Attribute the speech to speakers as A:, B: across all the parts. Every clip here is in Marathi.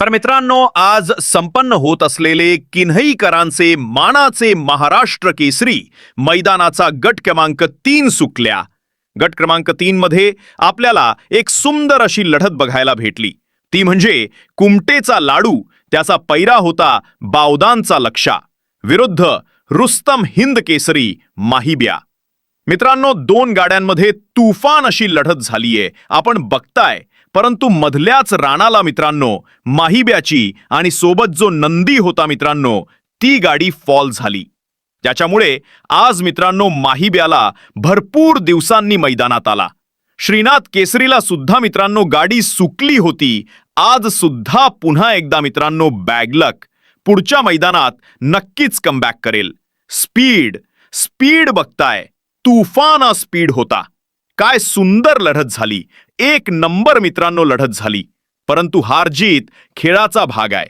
A: तर मित्रांनो आज संपन्न होत असलेले किन्हईकरांचे मानाचे महाराष्ट्र केसरी मैदानाचा गट क्रमांक तीन सुकल्या. गट क्रमांक तीन मध्ये आपल्याला एक सुंदर अशी लढत बघायला भेटली. ती म्हणजे कुमटेचा लाडू त्याचा पैरा होता बावदानचा लक्षा. विरुद्ध रुस्तम हिंद केसरी माहिब्या. मित्रांनो दोन गाड्यांमध्ये तुफान अशी लढत झालीये. आपण बघताय परंतु मधल्याच राणाला मित्रांनो माहिब्याची आणि सोबत जो नंदी होता मित्रांनो ती गाडी फॉल झाली. त्याच्यामुळे आज मित्रांनो माहिब्याला भरपूर दिवसांनी मैदानात आला. श्रीनाथ केसरीला सुद्धा मित्रांनो गाडी सुकली होती. आज सुद्धा पुन्हा एकदा मित्रांनो बॅगलक पुढच्या मैदानात नक्कीच कमबॅक करेल. स्पीड स्पीड बघताय. तुफान स्पीड होता. काय सुंदर लढत झाली. एक नंबर मित्रांनो लढत झाली. परंतु हार जीत खेळाचा भाग आहे.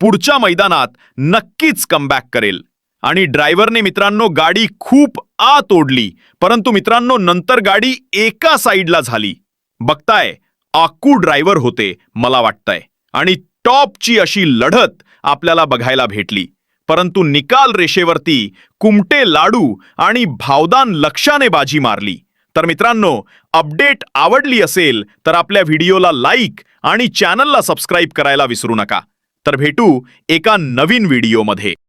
A: पुढच्या मैदानात नक्कीच कमबॅक करेल. आणि ड्रायव्हरने मित्रांनो गाडी खूप आत ओढली. परंतु मित्रांनो नंतर गाडी एका साईडला झाली. बघताय आकू ड्रायव्हर होते मला वाटतंय. आणि टॉपची अशी लढत आपल्याला बघायला भेटली. परंतु निकाल रेषेवरती कुमटे लाडू आणि भावदान लक्षाने बाजी मारली. तर मित्रांनो अपडेट आवडली असेल तर आपल्या व्हिडिओला लाईक आणि चॅनलला सबस्क्राईब करायला विसरू नका. तर भेटू एका नवीन व्हिडिओमध्ये.